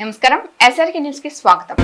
నమస్కారం SRK news కి స్వాగతం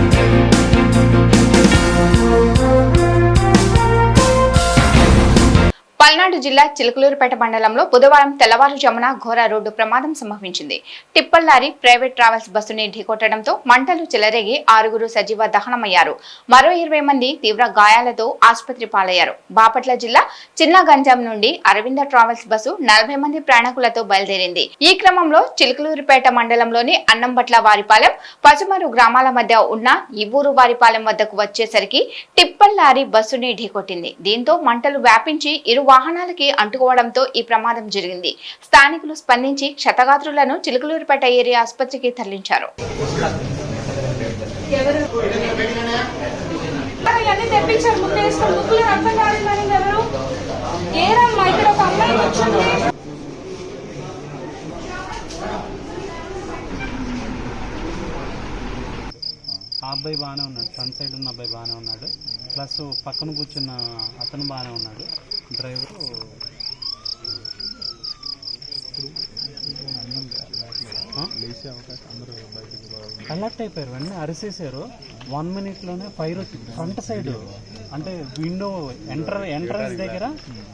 పల్నాడు జిల్లా చిలుకలూరుపేట మండలంలో బుధవారం తెల్లవారుజామున ఘోర రోడ్డు ప్రమాదం సంభవించింది. టిప్పల్ లారీ ప్రైవేట్ ట్రావెల్స్ బస్సుని ఢీకొట్టడంతో మంటలు చెలరేగి ఆరుగురు సజీవ దహనమయ్యారు. మరో ఇరవై మంది తీవ్ర గాయాలతో ఆసుపత్రి పాలయ్యారు. బాపట్ల జిల్లా చిన్న గంజాం నుండి అరవింద ట్రావెల్స్ బస్సు నలభై మంది ప్రయాణికులతో బయలుదేరింది. ఈ క్రమంలో చిలుకలూరుపేట మండలంలోని అన్నంబట్ల వారిపాలెం పసుమరు గ్రామాల మధ్య ఉన్న ఇవ్వూరు వారిపాలెం వద్దకు వచ్చేసరికి టిప్పల్ లారీ బస్సుని ఢీకొట్టింది. దీంతో మంటలు వ్యాపించి ఇరు వాహనాలకి అంటుకోవడంతో ఈ ప్రమాదం జరిగింది. స్థానికులు స్పందించి క్షతగాత్రులను చిలుకలూరుపేట ఏరియా ఆసుపత్రికి తరలించారు. ఆ అబ్బాయి బాగానే ఉన్నాడు. ఫ్రంట్ సైడ్ ఉన్న అబ్బాయి బాగానే ఉన్నాడు. ప్లస్ పక్కన కూర్చున్న అతను బాగానే ఉన్నాడు. డ్రైవరు అలర్ట్ అయిపోయారు అన్నీ అరిసేసారు. వన్ మినిట్లోనే ఫైర్ వచ్చింది ఫ్రంట్ సైడ్ అంటే విండో ఎంటర్ ఎంట్రన్స్ దగ్గర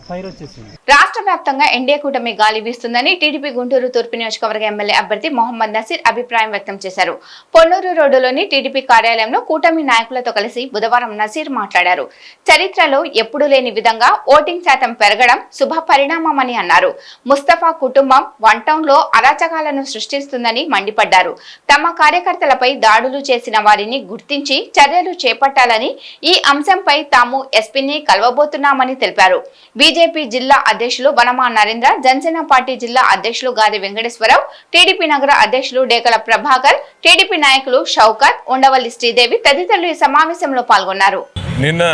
ఫైర్ వచ్చేసింది. రాష్ట్ర వ్యాప్తంగా ఎన్డీఏ కూటమి గాలి వీస్తుందని టీడీపీ గుంటూరు తూర్పు నియోజకవర్గ ఎమ్మెల్యే అభ్యర్థి మొహమ్మద్ నసీర్ అభిప్రాయం వ్యక్తం చేశారు. పొన్నూరు రోడ్డులోని టీడీపీ కార్యాలయంలో కూటమి నాయకులతో కలిసి బుధవారం నసీర్ మాట్లాడారు. చరిత్రలో ఎప్పుడూ లేని విధంగా ఓటింగ్ శాతం పెరగడం శుభ పరిణామమని అన్నారు. ముస్తఫా కుటుంబం వన్ టౌన్లో అరాచకాలను సృష్టిస్తుందని మండిపడ్డారు. తమ కార్యకర్తలపై దాడులు చేసిన వారిని గుర్తించి చర్యలు చేపట్టాలని ఈ అంశంపై తాము ఎస్పీని కలవబోతున్నామని తెలిపారు. బీజేపీ జిల్లా అధ్యక్షులు వనమా నరేంద్ర జనసేన పార్టీ జిల్లా అధ్యక్షులు గాది వెంకటేశ్వరరావు టీడీపీ నగర అధ్యక్షులు డేకల ప్రభాకర్ టీడీపీ నాయకులు షౌకత్ ఉండవల్లి శ్రీదేవి తదితరులు ఈ సమావేశంలో పాల్గొన్నారు. నిన్న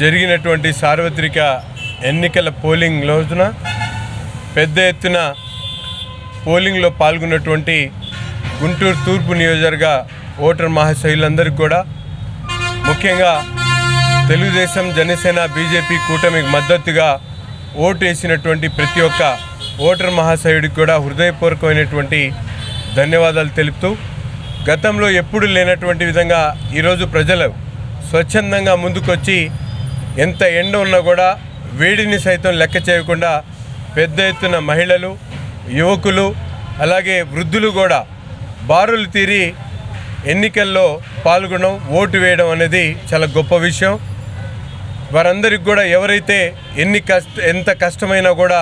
జరిగినటువంటి సార్వత్రిక ఎన్నికల పోలింగ్ రోజున పెద్ద ఎత్తున పోలింగ్లో పాల్గొన్నటువంటి గుంటూరు తూర్పు నియోజకవర్గ ఓటర్ మహాశైలందరికీ కూడా ముఖ్యంగా తెలుగుదేశం జనసేన బీజేపీ కూటమికి మద్దతుగా ఓటు వేసినటువంటి ప్రతి ఒక్క ఓటర్ మహాశయుడికి కూడా హృదయపూర్వకమైనటువంటి ధన్యవాదాలు తెలుపుతూ గతంలో ఎప్పుడు లేనటువంటి విధంగా ఈరోజు ప్రజలు స్వచ్ఛందంగా ముందుకొచ్చి ఎంత ఎండ ఉన్నా కూడా వేడిని సైతం లెక్క చేయకుండా పెద్ద ఎత్తున మహిళలు యువకులు అలాగే వృద్ధులు కూడా బారులు తీరి ఎన్నికల్లో పాల్గొనడం ఓటు వేయడం అనేది చాలా గొప్ప విషయం. వారందరికి కూడా ఎవరైతే ఎన్ని కష్ట ఎంత కష్టమైనా కూడా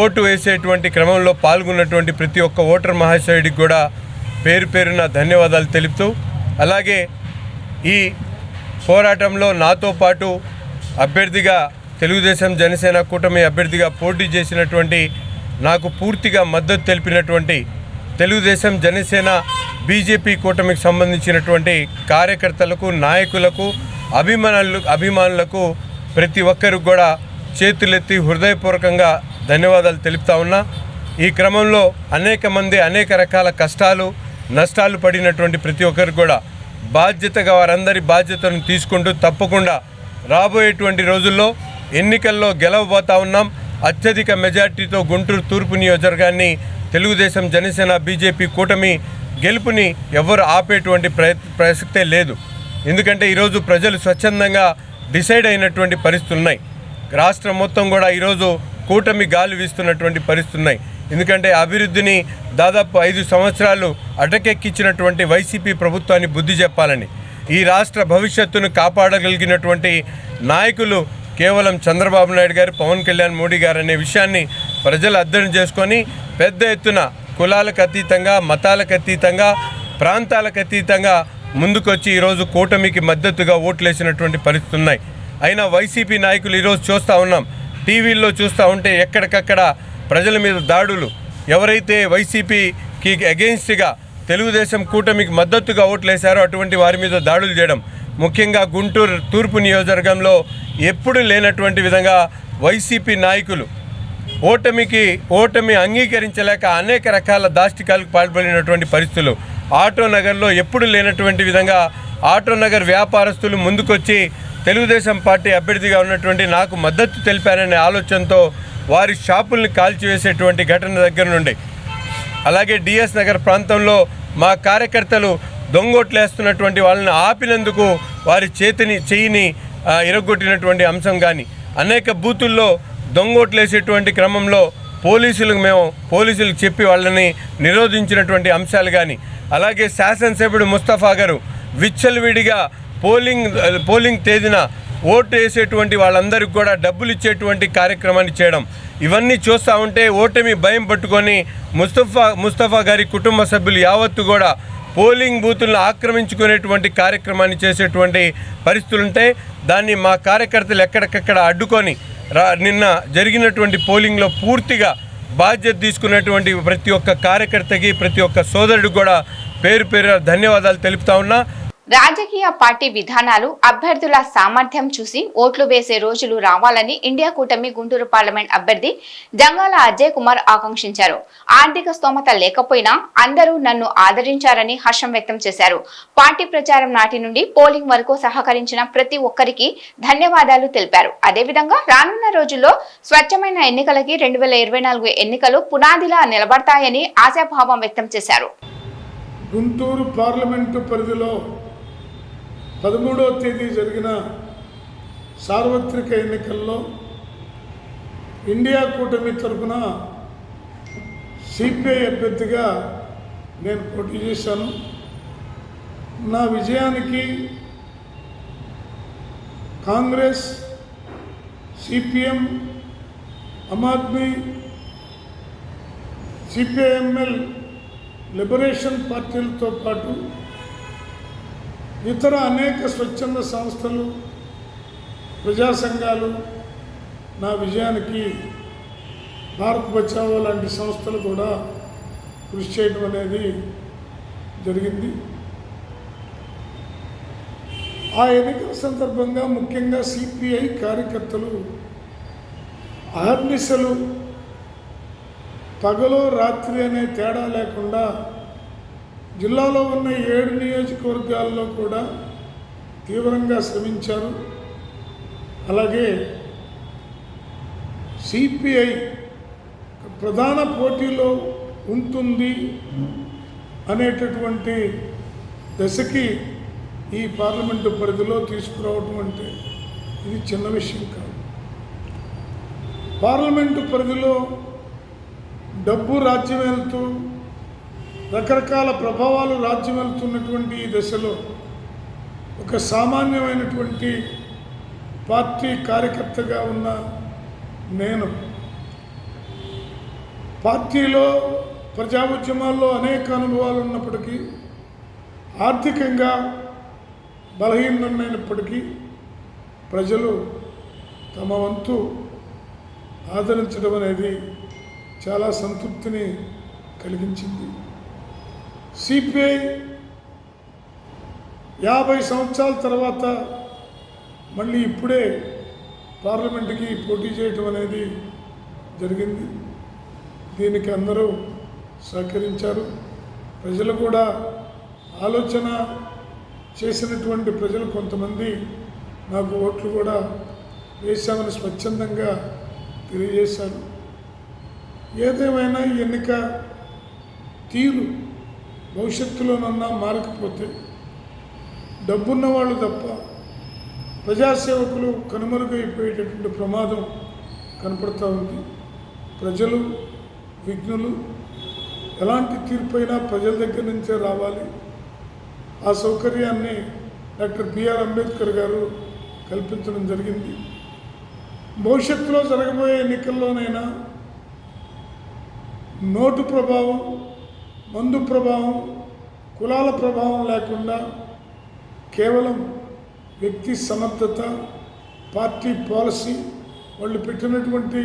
ఓటు వేసేటువంటి క్రమంలో పాల్గొన్నటువంటి ప్రతి ఒక్క ఓటర్ మహాశయుడికి కూడా పేరు పేరున ధన్యవాదాలు తెలుపుతూ అలాగే ఈ పోరాటంలో నాతో పాటు అభ్యర్థిగా తెలుగుదేశం జనసేన కూటమి అభ్యర్థిగా పోటీ చేసినటువంటి నాకు పూర్తిగా మద్దతు తెలిపినటువంటి తెలుగుదేశం జనసేన బీజేపీ కూటమికి సంబంధించినటువంటి కార్యకర్తలకు నాయకులకు అభిమానులు అభిమానులకు ప్రతి ఒక్కరికి కూడా చేతులెత్తి హృదయపూర్వకంగా ధన్యవాదాలు తెలుపుతా ఉన్నా. ఈ క్రమంలో అనేక మంది అనేక రకాల కష్టాలు నష్టాలు పడినటువంటి ప్రతి ఒక్కరికి కూడా బాధ్యతగా వారందరి బాధ్యతను తీసుకుంటూ తప్పకుండా రాబోయేటువంటి రోజుల్లో ఎన్నికల్లో గెలవబోతా ఉన్నాం. అత్యధిక మెజార్టీతో గుంటూరు తూర్పు నియోజకవర్గాన్ని తెలుగుదేశం జనసేన బీజేపీ కూటమి గెలుపుని ఎవరు ఆపేటువంటి ప్రయత్ ప్రసక్తే లేదు. ఎందుకంటే ఈరోజు ప్రజలు స్వచ్ఛందంగా డిసైడ్ అయినటువంటి పరిస్థితులు ఉన్నాయి. రాష్ట్రం మొత్తం కూడా ఈరోజు కూటమి గాలి వీస్తున్నటువంటి పరిస్థితులు ఉన్నాయి. ఎందుకంటే అభివృద్ధిని దాదాపు ఐదు సంవత్సరాలు అటకెక్కించినటువంటి వైసీపీ ప్రభుత్వాన్ని బుద్ధి చెప్పాలని. ఈ రాష్ట్ర భవిష్యత్తును కాపాడగలిగినటువంటి నాయకులు కేవలం చంద్రబాబు నాయుడు గారు పవన్ కళ్యాణ్ మోడీ గారు అనే విషయాన్ని ప్రజలు అర్థం చేసుకొని పెద్ద ఎత్తున కులాలకు అతీతంగా మతాలకు అతీతంగా ప్రాంతాలకు అతీతంగా ముందుకొచ్చి ఈరోజు కూటమికి మద్దతుగా ఓట్లేసినటువంటి పరిస్థితులు ఉన్నాయి. అయినా వైసీపీ నాయకులు ఈరోజు చూస్తూ ఉన్నాం. టీవీల్లో చూస్తూ ఉంటే ఎక్కడికక్కడ ప్రజల మీద దాడులు. ఎవరైతే వైసీపీకి అగెయిన్స్ట్గా తెలుగుదేశం కూటమికి మద్దతుగా ఓట్లేశారో అటువంటి వారి మీద దాడులు చేయడం ముఖ్యంగా గుంటూరు తూర్పు నియోజకవర్గంలో ఎప్పుడు లేనటువంటి విధంగా వైసీపీ నాయకులు ఓటమికి ఓటమి అంగీకరించలేక అనేక రకాల దాష్టికాలకు పాల్పడినటువంటి పరిస్థితులు. ఆటో నగర్లో ఎప్పుడు లేనటువంటి విధంగా ఆటో నగర్ వ్యాపారస్తులు ముందుకొచ్చి తెలుగుదేశం పార్టీ అభ్యర్థిగా ఉన్నటువంటి నాకు మద్దతు తెలిపారనే ఆలోచనతో వారి షాపుల్ని కాల్చివేసేటువంటి ఘటన దగ్గర నుండి. అలాగే డిఎస్ నగర్ ప్రాంతంలో మా కార్యకర్తలు దొంగోట్లేస్తున్నటువంటి వాళ్ళని ఆపినందుకు వారి చేతిని చెయ్యిని ఇరగొట్టినటువంటి అంశం కానీ అనేక బూతుల్లో దొంగోట్లేసేటువంటి క్రమంలో పోలీసులకు మేము పోలీసులకు చెప్పి వాళ్ళని నిరోధించినటువంటి అంశాలు కానీ అలాగే శాసనసభ్యుడు ముస్తఫా గారు విచ్చలవిడిగా పోలింగ్ పోలింగ్ తేదీన ఓటు వేసేటువంటి వాళ్ళందరికీ కూడా డబ్బులు ఇచ్చేటువంటి కార్యక్రమాన్ని చేయడం. ఇవన్నీ చూస్తూ ఉంటే ఓటమి భయం పట్టుకొని ముస్తఫా ముస్తఫా గారి కుటుంబ సభ్యులు యావత్తు కూడా పోలింగ్ బూతులను ఆక్రమించుకునేటువంటి కార్యక్రమాన్ని చేసేటువంటి పరిస్థితులు ఉంటే దాన్ని మా కార్యకర్తలు ఎక్కడికక్కడ అడ్డుకొని రా నిన్న జరిగినటువంటి పోలింగ్లో పూర్తిగా బాధ్యత తీసుకున్నటువంటి ప్రతి ఒక్క కార్యకర్తకి ప్రతి ఒక్క సోదరుడికి కూడా పేరు పేరు ధన్యవాదాలు తెలుపుతా ఉన్నా. రాజకీయ పార్టీ విధానాలు అభ్యర్థుల సామర్థ్యం చూసి ఓట్లు వేసే రోజులు రావాలని ఇండియా కూటమి గుంటూరు పార్లమెంట్ అభ్యర్థి జంగాల అజయ్ కుమార్ ఆకాంక్షించారు. ఆర్థిక స్తోమత లేకపోయినా అందరూ నన్ను ఆదరించారని హర్షం వ్యక్తం చేశారు. పార్టీ ప్రచారం నాటి నుండి పోలింగ్ వరకు సహకరించిన ప్రతి ఒక్కరికి ధన్యవాదాలు తెలిపారు. అదేవిధంగా రానున్న రోజుల్లో స్వచ్ఛమైన ఎన్నికలకి రెండు వేల ఇరవై నాలుగు ఎన్నికలు పునాదిలా నిలబడతాయని ఆశాభావం వ్యక్తం చేశారు. గుంటూరు పార్లమెంటు పరిధిలో పదమూడవ తేదీ జరిగిన సార్వత్రిక ఎన్నికల్లో ఇండియా కూటమి తరఫున సిపిఐ అభ్యర్థిగా నేను పోటీ చేశాను. నా విజయానికి Congress CPM Aam Aadmi CPIML liberation పార్టీలతో పాటు ఇతర అనేక స్వచ్ఛంద సంస్థలు ప్రజా సంఘాలు నా విజయానికి భారత్ బచావో లాంటి సంస్థలు కూడా కృషి చేయడం అనేది జరిగింది. ఆ ఎన్నికల సందర్భంగా ముఖ్యంగా సిపిఐ కార్యకర్తలు అహర్నిశలు పగలు రాత్రి అనే తేడా లేకుండా జిల్లాలో ఉన్న ఏడు నియోజకవర్గాల్లో కూడా తీవ్రంగా శ్రమించారు. అలాగే సిపిఐ ప్రధాన పోటీలో ఉంటుంది అనేటటువంటి దశకి ఈ పార్లమెంటు పరిధిలో తీసుకురావటం అంటే ఇది చిన్న విషయం కాదు. పార్లమెంటు పరిధిలో డబ్బు రాజ్యం వెళ్తూ రకరకాల ప్రభావాలు రాజ్యం వెళ్తున్నటువంటి ఈ దశలో ఒక సామాన్యమైనటువంటి పార్టీ కార్యకర్తగా ఉన్న నేను పార్టీలో ప్రజా ఉద్యమాల్లో అనేక అనుభవాలు ఉన్నప్పటికీ ఆర్థికంగా బలహీనమైనప్పటికీ ప్రజలు తమ వంతు ఆదరించడం అనేది చాలా సంతృప్తిని కలిగించింది. సిపిఐ యాభై సంవత్సరాల తర్వాత మళ్ళీ ఇప్పుడే పార్లమెంటుకి పోటీ చేయటం అనేది జరిగింది. దీనికి అందరూ సహకరించారు. ప్రజలు కూడా ఆలోచన చేసినటువంటి ప్రజలు కొంతమంది నాకు ఓట్లు కూడా వేశామని స్వచ్ఛందంగా తెలియజేశారు. ఏదేమైనా ఈ ఎన్నిక తీరు భవిష్యత్తులోనన్నా మారకపోతే డబ్బున్న వాళ్ళు తప్ప ప్రజాసేవకులు కనుమరుగైపోయేటటువంటి ప్రమాదం కనపడుతూ ఉంది. ప్రజలు విఘ్నులు ఎలాంటి తీర్పైనా ప్రజల దగ్గర నుంచే రావాలి. ఆ సౌకర్యాన్ని డాక్టర్ బిఆర్ అంబేద్కర్ గారు కల్పించడం జరిగింది. భవిష్యత్తులో జరగబోయే ఎన్నికల్లోనైనా నోటు ప్రభావం మందు ప్రభావం కులాల ప్రభావం లేకుండా కేవలం వ్యక్తి సమర్థత పార్టీ పాలసీ వాళ్ళు పెట్టినటువంటి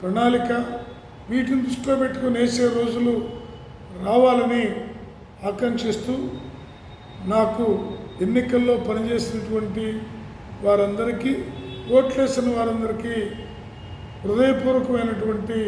ప్రణాళిక వీటిని దృష్టిలో పెట్టుకుని వేసే రోజులు రావాలని ఆకాంక్షిస్తూ నాకు ఎన్నికల్లో పనిచేసినటువంటి వారందరికీ ఓట్లేసిన వారందరికీ హృదయపూర్వకమైనటువంటి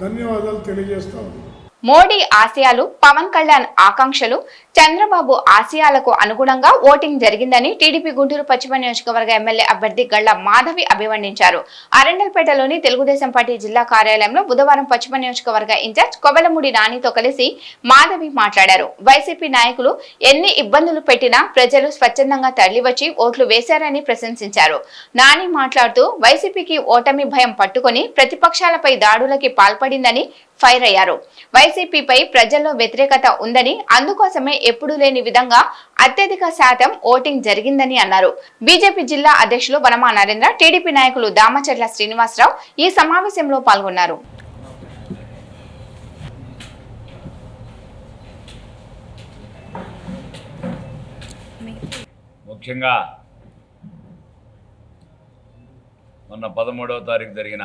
ధన్యవాదాలు తెలియజేస్తా ఉన్నాను. మోడీ ఆశయాలు పవన్ కళ్యాణ్ ఆకాంక్షలు చంద్రబాబు ఆశయాలకు అనుగుణంగా ఓటింగ్ జరిగిందని టీడీపీ గుంటూరు పశ్చిమ నియోజకవర్గ ఎమ్మెల్యే అభ్యర్థి గళ్ళ మాధవి అభివర్ణించారు. అరండల్పేటలోని తెలుగుదేశం పార్టీ జిల్లా కార్యాలయంలో బుధవారం పశ్చిమ నియోజకవర్గ ఇన్ఛార్జ్ కొబలముడి నానితో కలిసి మాధవి మాట్లాడారు. వైసీపీ నాయకులు ఎన్ని ఇబ్బందులు పెట్టినా ప్రజలు స్వచ్ఛందంగా తరలివచ్చి ఓట్లు వేశారని ప్రశంసించారు. నాని మాట్లాడుతూ వైసీపీకి ఓటమి భయం పట్టుకొని ప్రతిపక్షాలపై దాడులకి పాల్పడిందని ఫైర్ అయ్యారు. వైసీపీపై ప్రజల్లో వ్యతిరేకత ఉందని అందుకోసమే ఎప్పుడూ లేని విధంగా అత్యధిక శాతం ఓటింగ్ జరిగిందని అన్నారు. బీజేపీ జిల్లా అధ్యక్షులు వనమా నరేంద్ర టీడీపీ నాయకులు దామచర్ల శ్రీనివాసరావు ఈ సమావేశంలో పాల్గొన్నారు. ముఖ్యంగా మొన్న పదమూడవ తారీఖు జరిగిన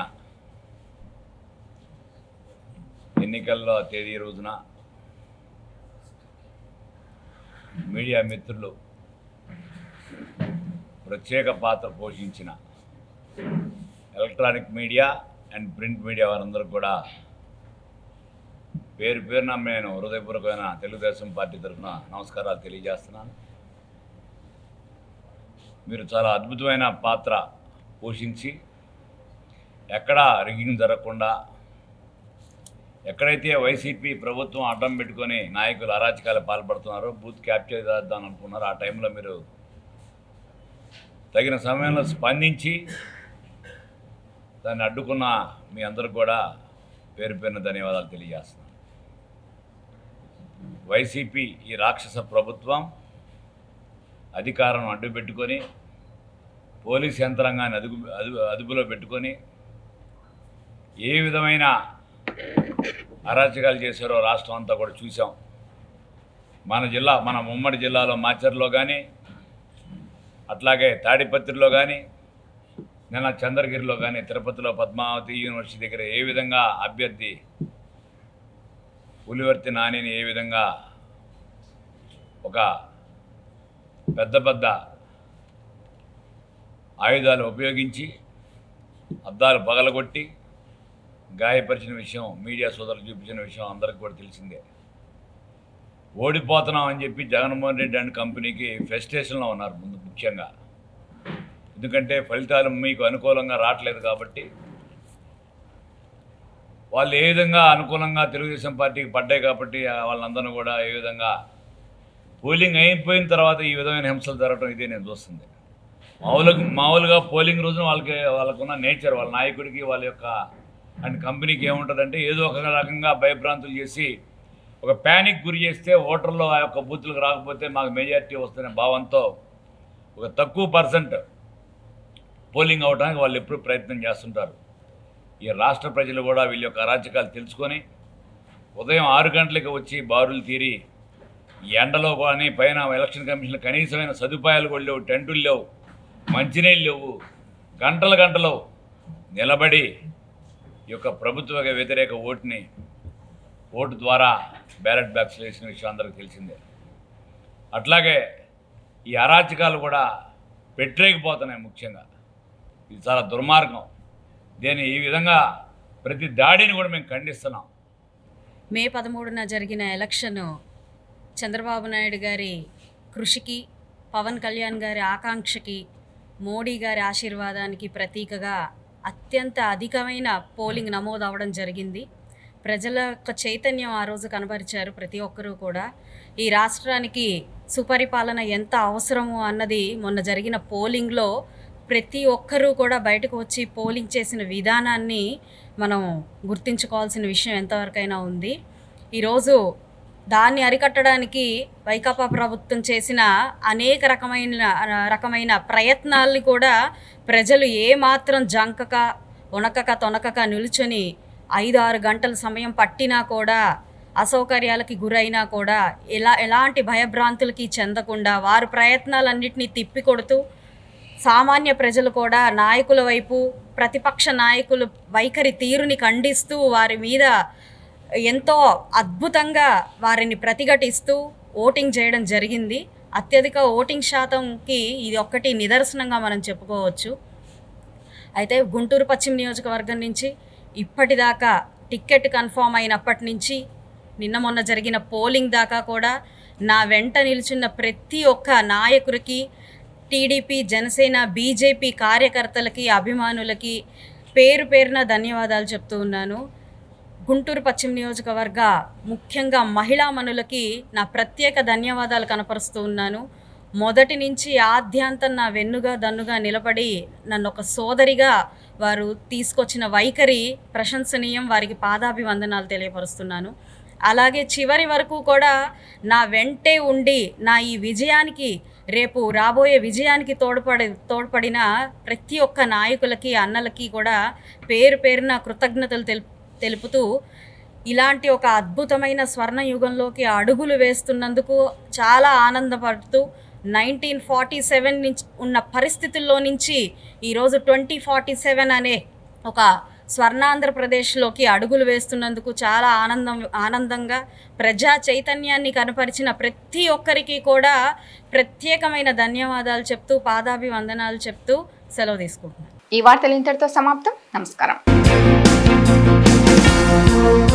ఎన్నికల్లో తేదీ రోజున మీడియా మిత్రులు ప్రత్యేక పాత్ర పోషించిన electronic media and print media వారందరూ కూడా పేరు పేరున నేను హృదయపూర్వకమైన తెలుగుదేశం పార్టీ తరఫున నమస్కారాలు తెలియజేస్తున్నాను. మీరు చాలా అద్భుతమైన పాత్ర పోషించి ఎక్కడా రిగింగ్ జరగకుండా ఎక్కడైతే వైసీపీ ప్రభుత్వం అడ్డం పెట్టుకొని నాయకులు అరాచకాలు పాల్పడుతున్నారో బూత్ క్యాప్చర్ చేద్దాం అనుకున్నారో ఆ టైంలో మీరు తగిన సమయంలో స్పందించి దాన్ని అడ్డుకున్న మీ అందరికి కూడా పేరు పేరున ధన్యవాదాలు తెలియజేస్తున్నాను. వైసీపీ ఈ రాక్షస ప్రభుత్వం అధికారం అడ్డు పెట్టుకొని పోలీస్ యంత్రాంగాన్ని అదుపు అదుపు అదుపులో పెట్టుకొని ఏ విధమైన అరాచకాలు చేశారో రాష్ట్రం అంతా కూడా చూసాం మన జిల్లా మన ఉమ్మడి జిల్లాలో మాచర్లో కానీ అట్లాగే తాడిపత్రిలో కానీ నిన్న చంద్రగిరిలో కానీ తిరుపతిలో పద్మావతి యూనివర్సిటీ దగ్గర ఏ విధంగా అభ్యర్థి పులివర్తి నానిని ఏ విధంగా ఒక పెద్ద పెద్ద ఆయుధాలు ఉపయోగించి అద్దాలు పగలగొట్టి గాయపరిచిన విషయం మీడియా సోదరులు చూపించిన విషయం అందరికీ కూడా తెలిసిందే. ఓడిపోతున్నాం అని చెప్పి జగన్మోహన్ రెడ్డి అండ్ కంపెనీకి ఫెస్టేషన్లో ఉన్నారు ముందు ముఖ్యంగా. ఎందుకంటే ఫలితాలు మీకు అనుకూలంగా రావట్లేదు కాబట్టి. వాళ్ళు ఏ విధంగా అనుకూలంగా తెలుగుదేశం పార్టీకి పడ్డాయి కాబట్టి వాళ్ళందరూ కూడా ఏ విధంగా పోలింగ్ అయిపోయిన తర్వాత ఈ విధమైన హింసలు జరగడం ఇదే నేను చూస్తుంది. మామూలుగా మామూలుగా పోలింగ్ రోజున వాళ్ళకి వాళ్ళకున్న నేచర్ వాళ్ళ నాయకుడికి వాళ్ళ యొక్క అండ్ కంపెనీకి ఏముంటుందంటే ఏదో ఒక రకంగా భయభ్రాంతులు చేసి ఒక ప్యానిక్ గురి చేస్తే ఓటర్లు ఆ యొక్క బూతులకు రాకపోతే మాకు మెజారిటీ వస్తున్న భావంతో ఒక తక్కువ పర్సెంట్ పోలింగ్ అవడానికి వాళ్ళు ఎప్పుడూ ప్రయత్నం చేస్తుంటారు. ఈ రాష్ట్ర ప్రజలు కూడా వీళ్ళ యొక్క అరాచకాలు తెలుసుకొని ఉదయం ఆరు గంటలకు వచ్చి బారులు తీరి ఈ ఎండలో కానీ పైన ఎలక్షన్ కమిషన్ కనీసమైన సదుపాయాలు కూడా లేవు టెంటులు లేవు మంచినీళ్ళు లేవు గంటల గంటలు నిలబడి యొక్క ప్రభుత్వ వ్యతిరేక ఓటుని ఓటు ద్వారా బ్యాలెట్ బాక్స్ వేసిన విషయం అందరికీ తెలిసిందే. అట్లాగే ఈ అరాచకాలు కూడా పెట్టలేకపోతున్నాయి ముఖ్యంగా. ఇది చాలా దుర్మార్గం. దీన్ని ఈ విధంగా ప్రతి దాడిని కూడా మేము ఖండిస్తున్నాం. మే పదమూడున జరిగిన ఎలక్షన్ చంద్రబాబు నాయుడు గారి కృషికి పవన్ కళ్యాణ్ గారి ఆకాంక్షకి మోడీ గారి ఆశీర్వాదానికి ప్రతీకగా అత్యంత అధికమైన పోలింగ్ నమోదు అవ్వడం జరిగింది. ప్రజల యొక్క చైతన్యం ఆ రోజు కనబరిచారు ప్రతి ఒక్కరూ కూడా. ఈ రాష్ట్రానికి సుపరిపాలన ఎంత అవసరము అన్నది మొన్న జరిగిన పోలింగ్లో ప్రతి ఒక్కరూ కూడా బయటకు వచ్చి పోలింగ్ చేసిన విధానాన్ని మనం గుర్తించుకోవాల్సిన విషయం ఎంతవరకైనా ఉంది. ఈరోజు దాన్ని అరికట్టడానికి వైకాపా ప్రభుత్వం చేసిన అనేక రకమైన రకమైన ప్రయత్నాల్ని కూడా ప్రజలు ఏమాత్రం జంకక ఉనకక తొనకక నిలుచొని ఐదు ఆరు గంటల సమయం పట్టినా కూడా అసౌకర్యాలకి గురైనా కూడా ఎలా ఎలాంటి భయభ్రాంతులకి చెందకుండా వారి ప్రయత్నాలన్నింటినీ తిప్పికొడుతూ సామాన్య ప్రజలు కూడా నాయకుల వైపు ప్రతిపక్ష నాయకులు వైఖరి తీరుని ఖండిస్తూ వారి మీద ఎంతో అద్భుతంగా వారిని ప్రతిఘటిస్తూ ఓటింగ్ చేయడం జరిగింది. అత్యధిక ఓటింగ్ శాతంకి ఇది ఒక్కటి నిదర్శనంగా మనం చెప్పుకోవచ్చు. అయితే గుంటూరు పశ్చిమ నియోజకవర్గం నుంచి ఇప్పటిదాకా టిక్కెట్ కన్ఫామ్ అయినప్పటి నుంచి నిన్న మొన్న జరిగిన పోలింగ్ దాకా కూడా నా వెంట నిల్చున్న ప్రతి ఒక్క నాయకుడికి టీడీపీ జనసేన బీజేపీ కార్యకర్తలకి అభిమానులకి పేరు పేరున ధన్యవాదాలు చెప్తూ ఉన్నాను. గుంటూరు పశ్చిమ నియోజకవర్గ ముఖ్యంగా మహిళా మనులకి నా ప్రత్యేక ధన్యవాదాలు కనపరుస్తూ ఉన్నాను. మొదటి నుంచి ఆద్యాంతం నా వెన్నుగా దన్నుగా నిలబడి నన్ను ఒక సోదరిగా వారు తీసుకొచ్చిన వైఖరి ప్రశంసనీయం వారికి పాదాభివందనాలు తెలియపరుస్తున్నాను. అలాగే చివరి వరకు కూడా నా వెంటే ఉండి నా ఈ విజయానికి రేపు రాబోయే విజయానికి తోడ్పడి తోడ్పడిన ప్రతి ఒక్క నాయకులకి అన్నలకి కూడా పేరు పేరున కృతజ్ఞతలు తెలుపు తెలుపుతూ ఇలాంటి ఒక అద్భుతమైన స్వర్ణ యుగంలోకి అడుగులు వేస్తున్నందుకు చాలా ఆనందపడుతూ నైన్టీన్ ఫార్టీ సెవెన్ నుంచి ఉన్న పరిస్థితుల్లో నుంచి ఈరోజు ట్వంటీ ఫార్టీ సెవెన్ అనే ఒక స్వర్ణాంధ్రప్రదేశ్లోకి అడుగులు వేస్తున్నందుకు చాలా ఆనందం ఆనందంగా ప్రజా చైతన్యాన్ని కనపరిచిన ప్రతి ఒక్కరికి కూడా ప్రత్యేకమైన ధన్యవాదాలు చెప్తూ పాదాభివందనాలు చెప్తూ సెలవు తీసుకుంటున్నాను. ఈ వార్తలు ఇంతటితో సమాప్తం. నమస్కారం. Música